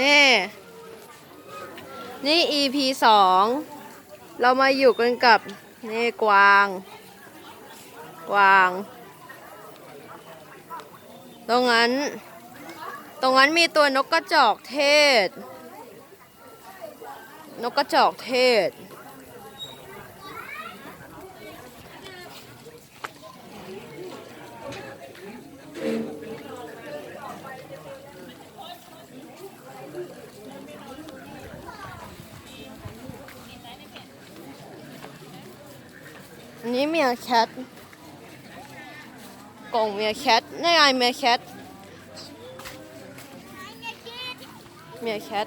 นี่ นี่ EP สอง เรามาอยู่กันกับ นี่กวาง กวาง ตรงนั้น ตรงนั้นมีตัวนกกระจอกเทศ นกกระจอกเทศ อันนี้เมียแคทกล่องเมียแคทนี่ไงเมียแคทเมียแคท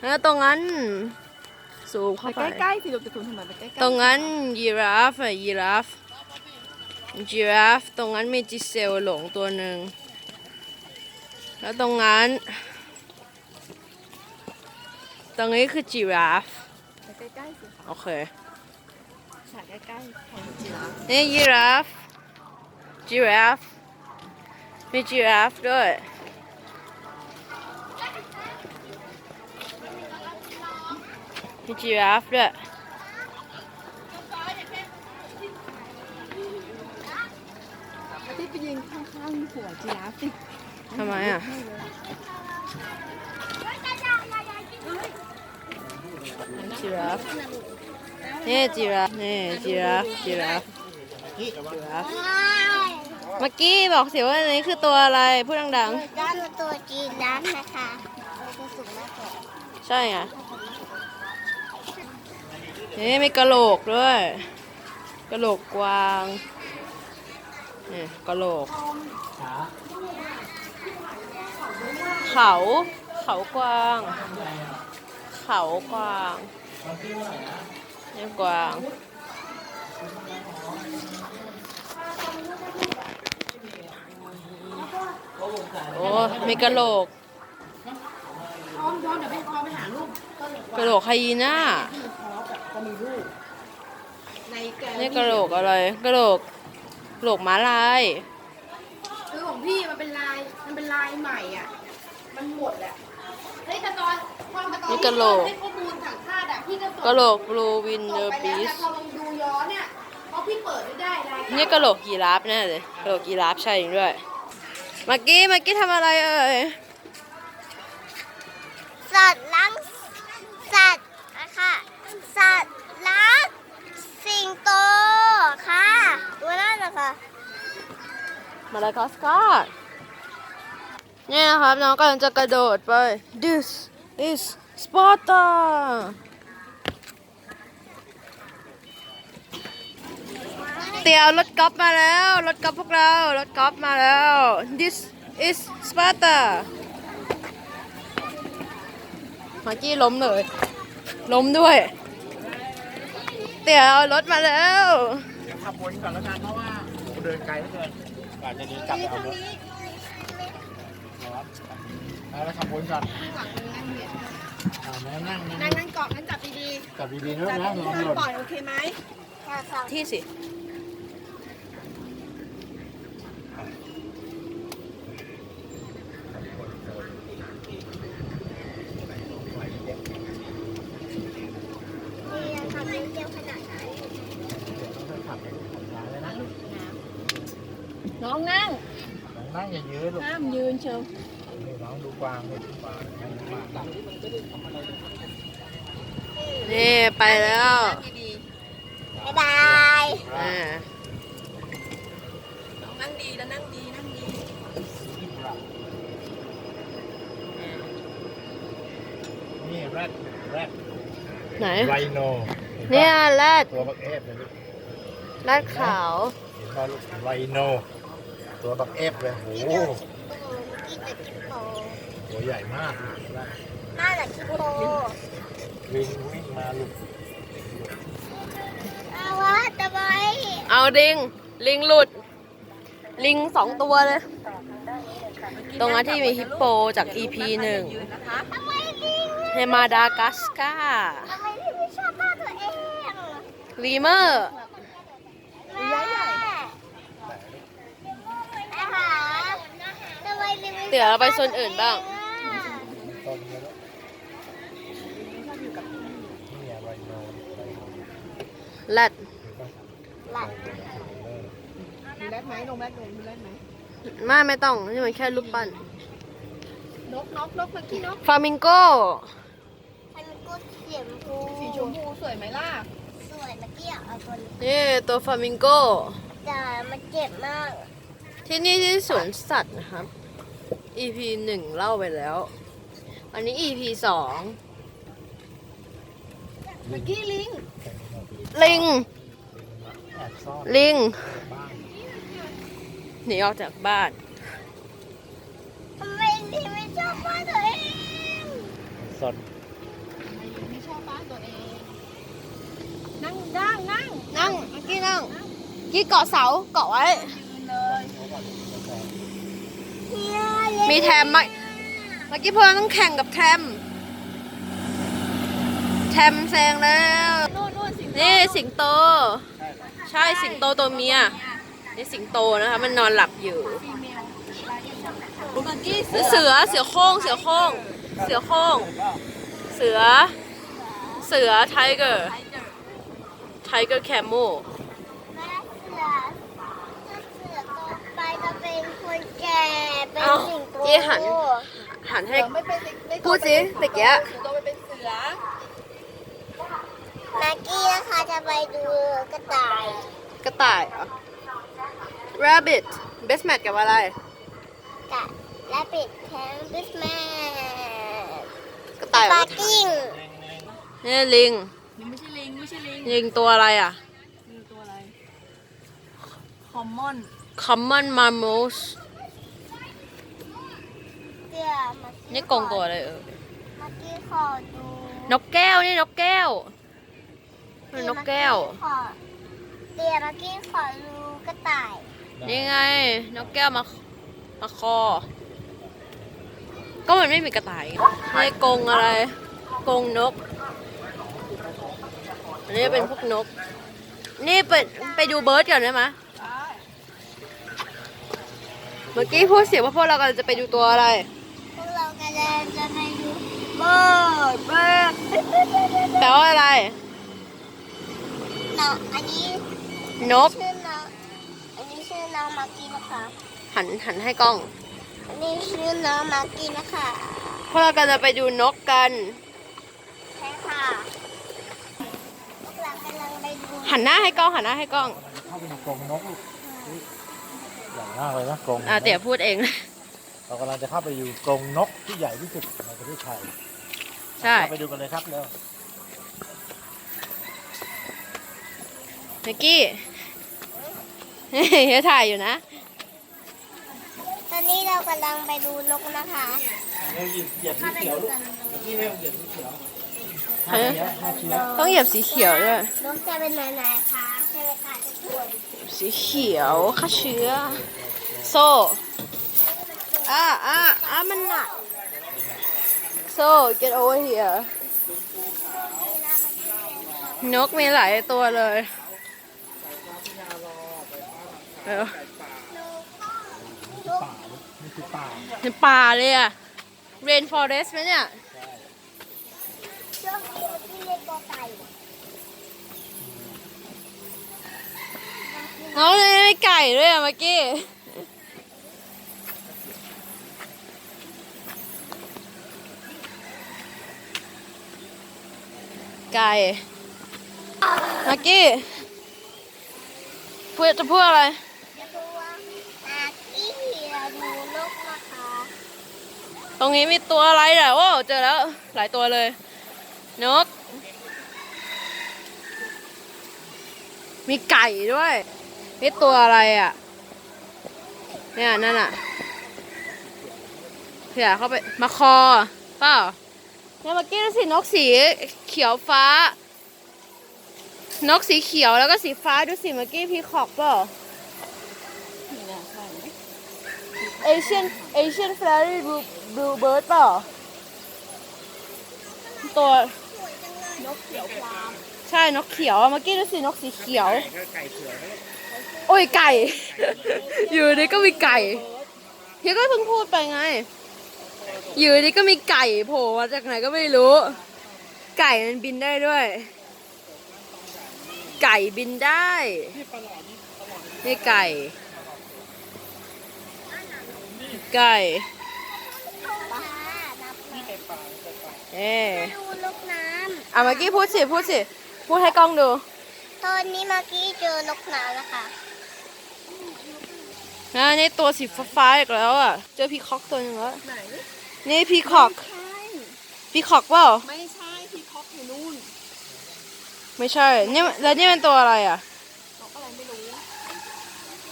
แล้วตรงนั้น สูบเข้าไป ใกล้ๆสิลูกจะคุณทำไมไปใกล้ๆตรงนั้นยีราฟอะยีราฟ ยีราฟ ตรงนั้นมีจิเซลหลงตัวหนึ่ง แล้วตรงนั้น ตรงนี้คือจีราฟ ไปใกล้ๆสิ โอเค ฉากใกล้ๆของจีราฟนี่ยีราฟจีราฟมีจีราฟด้วยมีจีราฟด้วยที่ไปยืนข้างๆหัวจีราฟสิทำไมอะจีราฟ นี่จีราฟนี่จีราฟจีราฟจีราฟเมื่อกี้บอกสิว่าอันนี้คือตัวอะไรพูดดังด้านตัวจีนน้ำนะคะตัวสูงมากกว่าๆ ใช่ไงนี่มีกระโหลกด้วย กระโหลกกวางนี่กระโหลก เขาเขากวาง เขากวางนี่ กวางโอ้มีกระโหลกกระโหลกไฮยีน่าในแกนี่กระโหลกอะไรกระโหลกกระโหลกม้าลายคือของพี่มันเป็นลายมันเป็นลายใหม่อะ มันหมดอะเฮ้ยแต่ตอนความแต่ตอนนี่กะโหลกให้ข้อมูลถังคาดอะ พี่ก็ส่งกระโหลกบลูวินส่เดองร์ไปบีแล้วสแต่พอลองดูย้อนเนี่ยเพราะพี่เปิดไม่ได้รายการนี่กระโหลกยีราฟแน่เลยกระโหลกยีราฟใช่จริงด้วยเมื่อกี้เมื่อกี้ทำอะไรเอ่ยสัตว์ล้างสัตว์นะคะสัตว์ล้างสิงโตค่ะตัวนั้นนะคะมาดากัสการ์นี่นะครับ น้องกำลังจะกระโดดไป this is Sparta เตียวรถกอล์ฟมาแล้ว รถกอล์ฟพวกเรา รถกอล์ฟมาแล้ว this is Sparta มากี้ล้มเลย ล้มด้วย เตียวเอารถมาแล้วขับวนก่อนแล้วกันเพราะว่าเดินไกลเหลือเกินกว่าจะเดินกลับไปเอารถเอาแล้วขับวนก่อนอ่าแม่นั่งนั่นั่งงนั่งเกาะนั่งจับดีจับดีๆๆนะจับนะดีลองๆหล่นปล่อยโอเคไหมค่ะสองที่สิ นี่ยังทำไม่เที่ยวขนาดไหน ขับไปขับยาเลยนะ น้องนั่งนั่งอย่ายืนลูกห้ามยืนเชียวนี่น้องดูกวางดูกวางให้ดูกวางดับนี่ไปแล้วดีบ๊ายบายอ่าๆน้องนั่งดีแล้วนั่งดีนั่งดีนี่แรดแรดไหนไรโนเนี่ยแรดตัวบักเอฟเลยลูกแรดขาวเห็นป่ะลูกไรโน ตัวบักเอฟเลยโอ้โหกินแต่กินโปตัวใหญ่มากน่าจะกินโปวิ่งวิ่งมาลูกเอาวะทำไมเอาลิง ลิงหลุด ลิงสองตัวเลย ตรงนั้นที่มีฮิปโปจาก EP หนึ่งนะคะทำไมลิงเฮมาดากัสการ์ทำไมลิงไม่ชอบหน้าตัวเองลีเมอร์ เดี๋ยวเราไปโซนอื่นบ้างแลรนอรดหลแรดไหมนงแรดนมมีแรดไหมไม่ไม่ต้อง นี่มันแค่ลูกปั้น นกนกนกมาขี้นกฟลามิงโก้ฟามิงโก้เสียมพูสีชมพูสวยไหมล่ะสวยมื่กี้เอาตันนี่ตัวฟลามิงโก้ แต่มันเจ็บมาก ที่นี่ที่สวนสัตว์นะครับ EP หนึ่งเล่าไปแล้วอันนี้ EP สองเมื่อกี้ลิง ลิง แอบซ่อนลิง บ้านหนีออกจากบ้านทำไมพี่ไม่ชอบว่าตัวเองสนไม่ชอบบ้านตัวเอง นั่งนั่งนั่งนั่งเมื่อกี้นั่งเมื่อกี้เกาะเสาเกาะไว้ยืนเลยเฮียเล่น มีแทมไหมเมื่อกี้พวกเราต้องแข่งกับแทม แทมแซงแล้วนู่นนู่นสิงโตนี่สิงโต ใช่สิงโตตัวเมีย นี่สิงโตนะคะมันนอนหลับอยู่ฟีเมลเมื่อกี้เสือเสือโคร่งเสือโคร่งเสือโคร่งเสือ เสือไทเกอร์ไทเกอร์แคมโม แม่เสือถ้าเสือโตไปจะเป็นคนแก่เป็นเอ้าสิงโตเจ๊หัน หันให้เสือไม่เป็นสิงไม่โตพูดสิเป็นตะเกียะสิงโตไปเป็นเสือแม็กกี้นะคะจะไปดูกระต่ายกระต่ายเหรอ rabbit best match กับอะไร กับและปิดแทงบิสแมนกระต่ายปาร์กิ้งนี่ลิง นี่ไม่ใช่ลิง ไม่ใช่ลิงลิงตัวอะไรอะ คือตัวอะไร คอมมอน common mammals เสื้อมานี่กงตัวอะไรเออเมื่อกี้ขอดูนกแก้วนี่นกแก้วมันนกแก้วขอเดี๋ยวเมื่อกี้ขอดูกระต่าย นี่ไง นกแก้วมา มาคอ ก็มันไม่มีกระต่ายนี่กรงอะไร กรงนก อันนี้เป็นพวกนก นี่ไปไปดูเบิร์ดก่อนได้ไหมเมื่อกี้พูดเสียงว่าพวกเรากำลังจะไปดูตัวอะไร พวกเรากำลังจะไปดูเบิร์ดเบิร์ดแปลว่าอะไรน้องอันนี้นกชื่อน้องอันนี้ชื่อน้องมาร์กี้นะคะหันหันให้กล้อง อันนี้ชื่อน้องมาร์กี้นะคะ พวกเรากำลังจะไปดูนกกันใช่ค่ะพวกเรากำลังไปดูหันหน้าให้กล้องหันหน้าให้กล้องเข้าไปในกรงนกลูกให ญ่มากเลยนะกรงอ่าเตี๋ยพูดเอง เรากำลังจะเข้าไปอยู่กรงนกที่ใหญ่ที่สุดในประเทศไทยใช่เราไปดูกันเลยครับเร็วเมื่อกี้เฮ้ยถ่ายอยู่นะ ตอนนี้เรากำลังไปดูนกนะคะเร็วเหยียบสีเขียวลูกนี่เร็วเหยียบสีเขียวฮะห้าเชื้อต้องเหยียบสีเขียวด้วยนกจะเป็นไหนๆคะใช่ไหมคะทุกคน สีเขียวฆ่าเชื้อ โซ่อ่าอ่าอ่ามันหนัก โซ่ get over here นกมีหลายตัวเลยเออในป่าเลยอะ rainforest ไหมเนี่ย ช่วง นี้ที่เรียกกอไก่น้องเลยไม่ไก่ด้วยอะเมื่อกี้ไก่เมื่อกี้พูดจะพูดอะไรจะดูว่าอากี้เราดูนกนะคะตรงนี้มีตัวอะไรเหรอโอ้เจอแล้วหลายตัวเลย นก มีไก่ด้วย นี่ตัวอะไรอะ เนี่ยนั่นอะเผื่อเข้าไปมาคอเปล่าเนี่ยเมื่อกี้ดูสินกสีเขียวฟ้า นกสีเขียวแล้วก็สีฟ้าดูสิเมื่อกี้พีคอกเปล่าเอเชียนเอเชียนแฟรี่บลูบลูเบิร์ดเปล่าตัวนกเขียวพรามใช่นกเขียวอะเมื่อกี้ดูสินกสีเขียวไก่ก็ไก่เขือนะ โอ้ยไก่ อยู่ดีก็มีไก่พี่ก็เพิ่งพูดไปไง อยู่ดีก็มีไก่โผล่มาจากไหนก็ไม่รู้ ไก่มันบินได้ด้วย ไก่บินได้นี่ไก่ ไก่เอ๊ะดูลูกน้อะเมื่อกี้พูดสิพูดสิ พูดให้กล้องดูำ ตอนนี้เมื่อกี้เจอลูกน้ำแล้วค่ะอ่านี่ตัวสีฟ้าๆอีกแล้วอะ เจอพีคอกตัวหนึงแล้วนี่พีคอกพีคอกเปล่า ไม่ใช่พี่คอกอยู่นู่นไม่ใช่ นี่แล้วนี่เป็นตัวอะไรอะ นกอะไรไม่รู้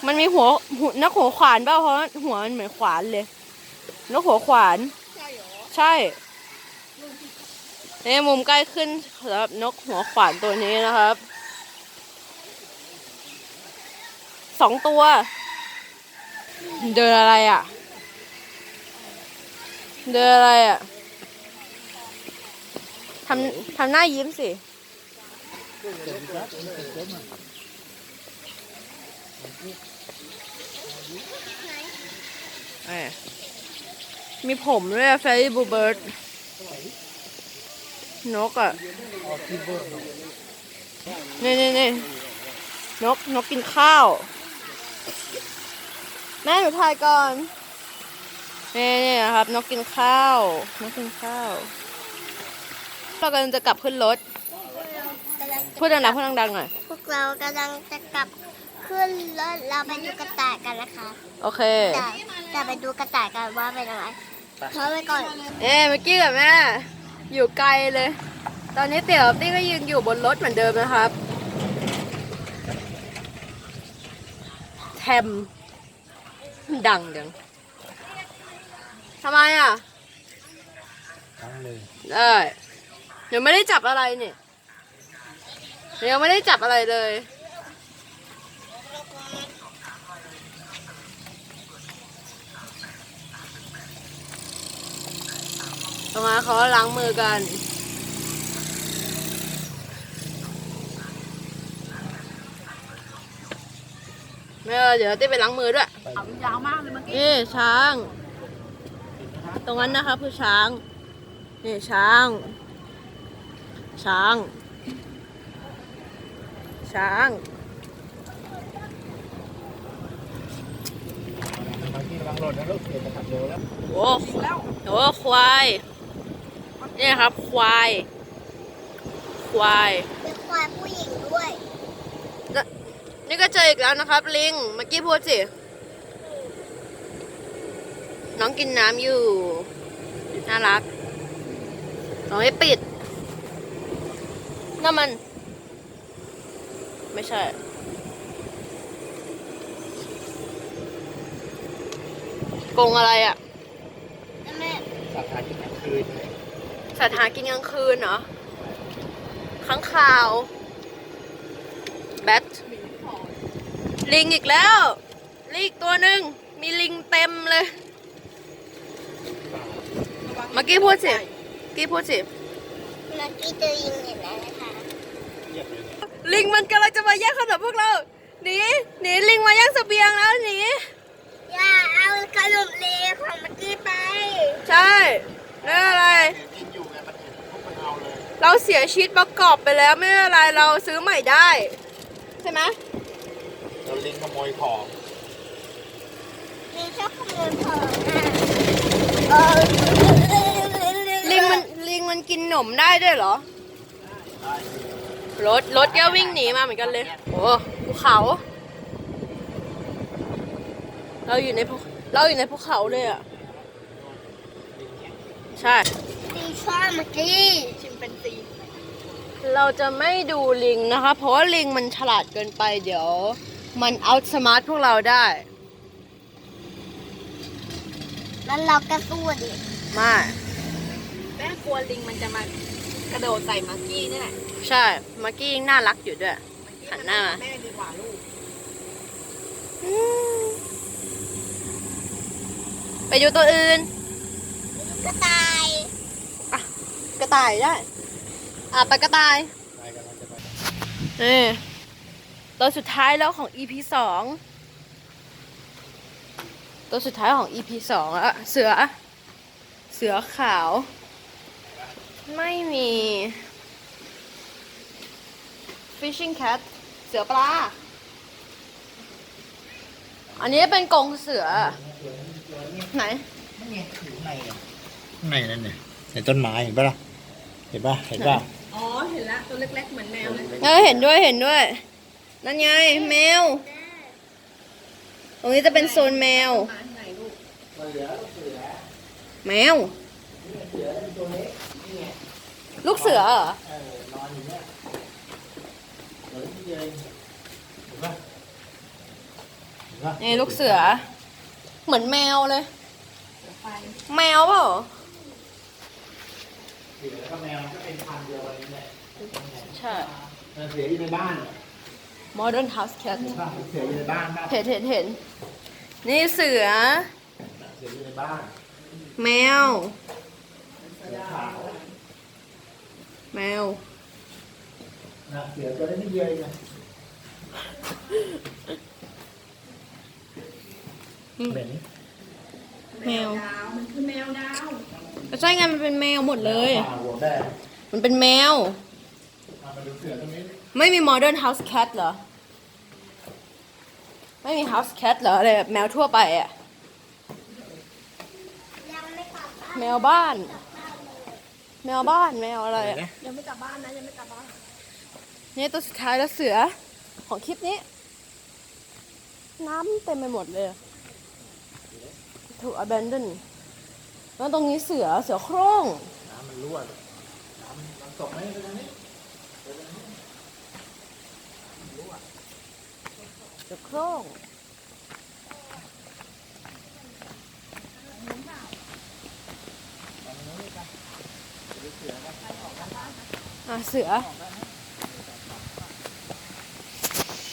มันมีหัวหัวนกหัวขวานเปล่าเพราะหัวมันเหมือนขวานเลย นกหัวขวาน ใช่เหรอใช่นี่มุมใกล้ขึ้นสำหรับนกหัวขวานตัวนี้นะครับ สองตัว เดินอะไรอะ เดินอะไรอะทำทำหน้ายิ้มสิมีผมด้วยเฟรดี้บูเบิร์ดนกอะนี่นี่นี่นกนกกินข้าว แม่หนูถ่ายก่อนนี่นี่นะครับ นกกินข้าวนกกินข้าว เรากำลังจะกลับขึ้นรถ พูดดังๆพูดดังๆหน่อย พวกเรากำลังจะกลับขึ้นรถเราไปดูกระต่ายกันนะคะโอเค แต่แต่ไปดูกระต่ายกันว่าเป็นอะไรเพราะไปก่อนเอ๊ะเมื่อกี้กับแม่ อยู่ไกลเลย ตอนนี้เตี๋ยวตี้ก็ยืนอยู่บนรถเหมือนเดิมนะครับ แทม ดังจังทำไมอะ ทั้งเลยได้เดี๋ยวไม่ได้จับอะไรเนี่ยเดี๋ยวยังไม่ได้จับอะไรเลย ต่อมาเขาล้างมือกัน เออเดี๋ยวเต้ไปล้างมือด้วยยาวมากเลยเมื่อกี้นี่ช้าง ตรงนั้นนะคะคือช้าง นี่ช้าง ช้าง ช้าง บางทีกำลังหล่นนะลูกเดี๋ยวจะขับเร็วแล้วโอ้โหควายนี่ครับ ควาย ควายมีควายผู้หญิงด้วย นี่ก็เจออีกแล้วนะครับ ลิงเมื่อกี้พูดสิ น้องกินน้ำอยู่ น่ารักน้องไม่ปิดนั่นมัน ไม่ใช่กรงอะไรอะ่ะแม่สัตว์หากินกลางคืนไหมสัตว์หากินกลางคืนเหรอ ข้างคาว แบท ลิงอีกแล้วลิงอีกตัวหนึ่งมีลิงเต็มเลย เมื่อกี้พูดสิเมื่อกี้พูดสิเมื่อกี้เจอยิงเห็นแล้วนะคะเยียบเลยเนี่ยลิงมันกำลังจะมาแย่งขนมพวกเราหนีหนีลิงมาแย่งเสบียงแล้วหนีอย่าเอาขนมเลวของเมื่อกี้ไป ใช่ไม่เป็นไรกินอยู่ไงมันเห็นพวกมันเอาเลยเราเสียชีวิตประกอบไปแล้วไม่เป็นไรเราซื้อใหม่ได้ ใช่ไหม เราลิงขโมยของลิงชอบขโมยของอะเออลิงมันลิงมันกินหนมได้ด้วยเหรอ รถรถก็วิ่งหนีมาเหมือนกันเลย โอ้ภูเขา เราอยู่ในภูเราอยู่ในภูเขาเลยอะ ใช่ลิงชอบเมื่อกี้ชิมเป็นซีเราจะไม่ดูลิงนะคะ เพราะว่าลิงมันฉลาดเกินไปเดี๋ยว มันเอาสมาร์ทพวกเราได้ แล้วเราก็สู้ดิไมา แม่กลัวลิงมันจะมากระโดดใส่มักกี้นี่แหละใช่เมื่อกี้ยังน่ารักอยู่ด้วยหันหน้ามา แม่ดีกว่าลูกไปดูตัวอื่นกระต่ายกระต่ายได้ อะไปกระต่าย ไปกำลังจะไป นี่ ตัวสุดท้ายแล้วของ EP สองตัวสุดท้ายของ EP สองอะเสือ เสือขาว ไม่มี fishing cat เสือปลา อันนี้เป็นกรงเสือ ไหนนั่นไงอยู่ข้างในอะข้างในนั่นเนี่ยในต้นไม้เห็นปะล่ะ เห็นปะเห็นปะ อ๋อ เห็นละ ตัวเล็กๆ เหมือนแมวเลย เออเห็นด้วยเห็นด้วย นั่นไงแมว ตรงนี้จะเป็นโซนแมว มาที่ไหนลูกแมว ลูกเสือเหรอ เออนอนอยู่เนี่ยเดี๋ยวที่เดียวเองเห็นปะเห็นปะนี่ลูกเสือ เหมือนแมวเลยไปแมวเปล่าเสือแล้วก็แมวมันก็เป็นพันธุ์เดียวกันนี่แหละใช่ เออเสืออยู่ในบ้าน modern house cat เห็นปะเสืออยู่ในบ้านบ้านเห็นเห็นเห็น นี่เสือ เสืออยู่ในบ้านแมว เสือขาวแมว นะเสือตัวเล็กนิดเดียวเองนะเหม็นแมวดาวมันคือแมวดาว ใช่ไงมันเป็นแมวหมดเลยป่าหัวแดงมันเป็นแมวเอามาดูเสือตรงนี้ ไม่มี modern house cat เหรอ ไม่มี house cat เหรออะไรแบบแมวทั่วไปอะยังไม่กลับบ้านแมวบ้าน แมวบ้านแมวอะไรอะยังไม่กลับบ้านนะยังไม่กลับบ้านนี่ตัวสุดท้ายแล้วเสือของคลิปนี้ น้ำเต็มไปหมดเลยอะถูก abandon แล้วตรงนี้เสือเสือโคร่งน้ำมันรั่วเลยน้ำมันตกไหมไปตรงนี้ เสือโคร่งอะเสือ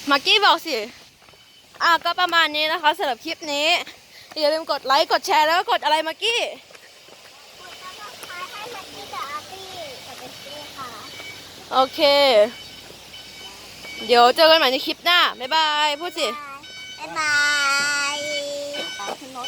มากกี้บอกสิ อะก็ประมาณนี้นะคะสำหรับคลิปนี้ อย่าลืมกดไลค์ กดแชร์แล้วก็กดอะไรมากกี้กดซับสไครต์ให้มากี้กับอาร์ตี้กับเบสตี้ค่ะโอเค เดี๋ยวเจอกันใหม่ในคลิปหน้า บ๊ายบาย พูดสิ บ๊ายบาย